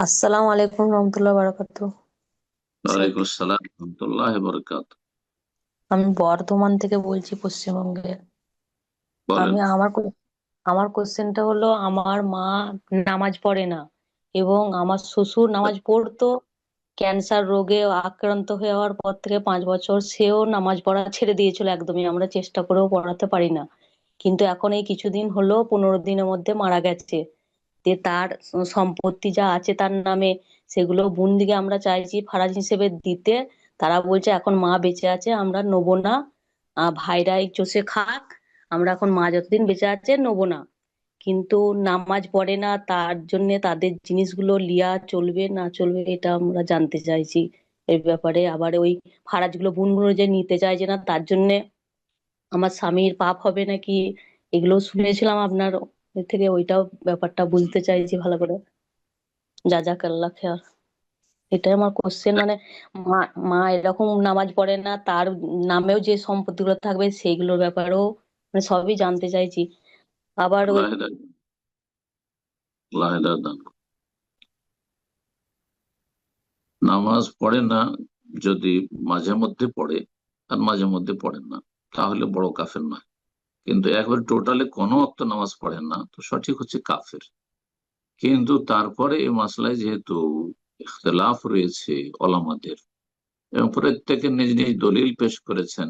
আসসালামু আলাইকুম রহমতুল্লাহ বারাকাতু। ওয়ালাইকুম আসসালাম রহমতুল্লাহ বরকাত। আমি বর্ধমান থেকে বলছি পশ্চিমবঙ্গে। আমি আমার আমার কোশ্চেনটা হলো আমার মা নামাজ পড়ে না এবং আমার শ্বশুর নামাজ পড়তো ক্যান্সার রোগে আক্রান্ত হয়ে যাওয়ার পর থেকে পাঁচ বছর সেও নামাজ পড়া ছেড়ে দিয়েছিল একদমই আমরা চেষ্টা করেও পড়াতে পারি না। কিন্তু এখন এই কিছুদিন হলো পনেরো দিনের মধ্যে মারা গেছে। যে তার সম্পত্তি যা আছে তার নামে সেগুলো বোনদিকে আমরা চাইছি ফারাজ হিসেবে দিতে। তারা বলছে, এখন মা বেঁচে আছে, আমরা নেব না। আহ ভাইরাই চষে খাক, আমরা এখন মা যতদিন বেঁচে আছে নেব না। কিন্তু নামাজ পড়ে না, তার জন্য তাদের জিনিসগুলো লিয়া চলবে, না চলবে এটা আমরা জানতে চাইছি। এই ব্যাপারে আবার ওই ফারাজগুলো বোনগুলো যে নিতে চাইছে না, তার জন্য আমার স্বামীর পাপ হবে নাকি? এগুলো শুনেছিলাম আপনার এ থেকে ওইটাও ব্যাপারটা বুঝতে চাইছি ভালো করে। যা যা কাল্লা খেয়াল। এটাই আমার কোশ্চেন মানে মা মা এরকম নামাজ পড়ে না, তার নামেও যে সম্পত্তিগুলো থাকবে সেইগুলোর ব্যাপারেও মানে সবই জানতে চাইছি। আবার। নামাজ পড়ে না, যদি মাঝে মধ্যে পড়ে, আর মাঝে মধ্যে পড়েন না, তাহলে বড় কাফের না কিন্তু একবার টোটালে কোনো অক্ত নামাজ পড়েন না, তো সঠিক হচ্ছে কাফের। কিন্তু তারপরে এই মাসলায় যেহেতু ইখতলাফ রয়েছে ওলামাদের এবং প্রত্যেকে নিজ নিজ দলিল পেশ করেছেন,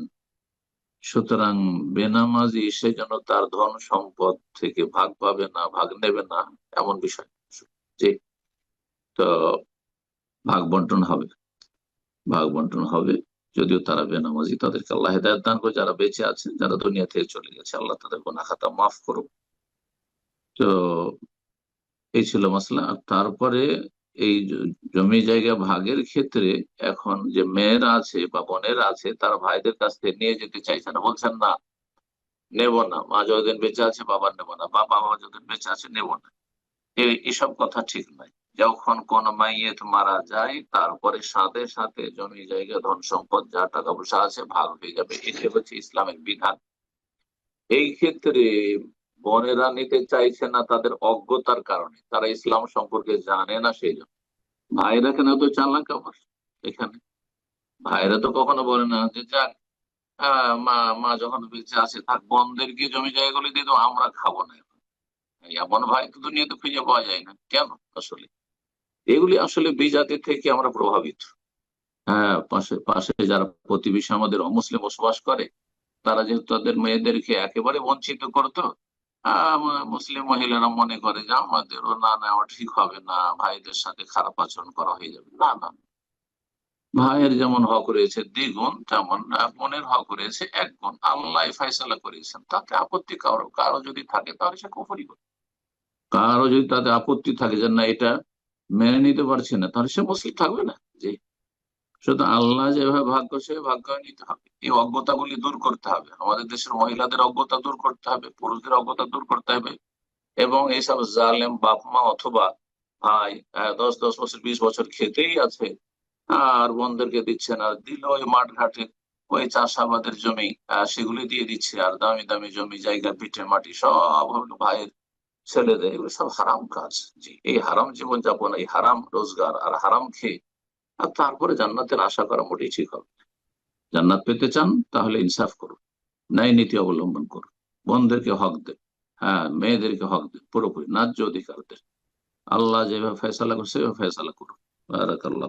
সুতরাং বেনামাজি সে যেন তার ধন সম্পদ থেকে ভাগ পাবে না, ভাগ নেবে না, এমন বিষয়। যে তো ভাগ বন্টন হবে, ভাগ বন্টন হবে। যদিও তারা বেনামাজি তাদেরকে আল্লাহ হেদায়ত দান করে যারা বেঁচে আছে যারা দুনিয়া থেকে চলে গেছে, আল্লাহ তাদের গোনা খাতা মাফ করুক। তো এই ছিল আর তারপরে এই জমি জায়গা ভাগের ক্ষেত্রে এখন যে মেয়েরা আছে বা বোনেরা আছে, তারা ভাইদের কাছ থেকে নিয়ে যেতে চাইছে না। বলছেন, না, নেব না। মা যতদিন বেঁচে আছে বাবা নেব না। বা বাবা যতদিন বেঁচে আছে, নেব না। এসব কথা ঠিক নয়। যখন কোন মাইয়েত মারা যায় তারপরে সাথে সাথে জমি, জায়গা, ধন সম্পদ, যা টাকা পয়সা আছে ভাগ হয়ে যাবে। এটি হচ্ছে ইসলামের বিধান। এই ক্ষেত্রে বোনেরা নিতে চাইছে না তাদের অজ্ঞতার কারণে। তারা ইসলাম সম্পর্কে জানে না সেই জন্য। ভাইরা কেন তো চালাক আবার এখানে? ভাইরা তো কখনো বলে না যে, যাক মা মা যখন বেঁচে আছে, থাক, বোনদের গিয়ে জমি, জায়গাগুলি দিয়ে দেবো আমরা খাব না। এমন ভাই তো দুনিয়াতে খুঁজে পাওয়া যায় না। কেন আসলে? এগুলি আসলে বিজাতি থেকে আমরা প্রভাবিত। হ্যাঁ পাশে পাশে যারা প্রতিবেশী আমাদের অমুসলিম বসবাস করে, তারা যেহেতু তাদের মেয়েদেরকে একেবারে বঞ্চিত করতো মুসলিম মহিলারা মনে করে যে আমাদেরও না নেওয়া ঠিক হবে না, ভাইদের সাথে খারাপ আচরণ করা হয়ে যাবে। না না ভাইয়ের যেমন হক রয়েছে দ্বিগুণ, তেমন বোনের হক রয়েছে এক গুণ। আল্লাহ ফয়সালা করেছেন তাতে আপত্তি কারও কারও যদি থাকে তাহলে সে কুফরি করে। কারও যদি তাতে আপত্তি থাকে যে না, এটা মেনে নিতে পারছে না। তাহলে সে মুসলিম থাকবে না? জি। শুধু আল্লাহ যেভাবে ভাগ্য সে ভাগ্য নিতে হবে। এই অজ্ঞতাগুলি দূর করতে হবে। আমাদের দেশের মহিলাদের অজ্ঞতা দূর করতে হবে, পুরুষদের অজ্ঞতা দূর করতে হবে এবং এইসব জালেম বাপ মা অথবা ভাই দশ দশ বছর, বিশ বছর খেতেই আছে। আর বোনদেরকে দিচ্ছে না। দিল ওই মাঠ ঘাটে ওই চাষাবাদের জমি সেগুলি দিয়ে দিচ্ছে। আর দামি দামি জমি, জায়গা, পিঠে, মাটি সব ভাইয়ের ছেলেদের এগুলো সব হারাম কাজ। জি, এই হারাম জীবন যাপন এই হারাম রোজগার আর হারাম খেয়ে আর তারপরে জান্নাতের আশা করা মোটেই ঠিক হবে জান্নাত পেতে চান, তাহলে ইনসাফ করুন, ন্যায় নীতি অবলম্বন করুন। বোনদেরকে হক দেন হ্যাঁ মেয়েদেরকে হক দেন, পুরোপুরি ন্যায্য অধিকার দেন। আল্লাহ যেভাবে ফেসলা করছে সেভাবে ফেসলা করুন। বারাকাল্লাহ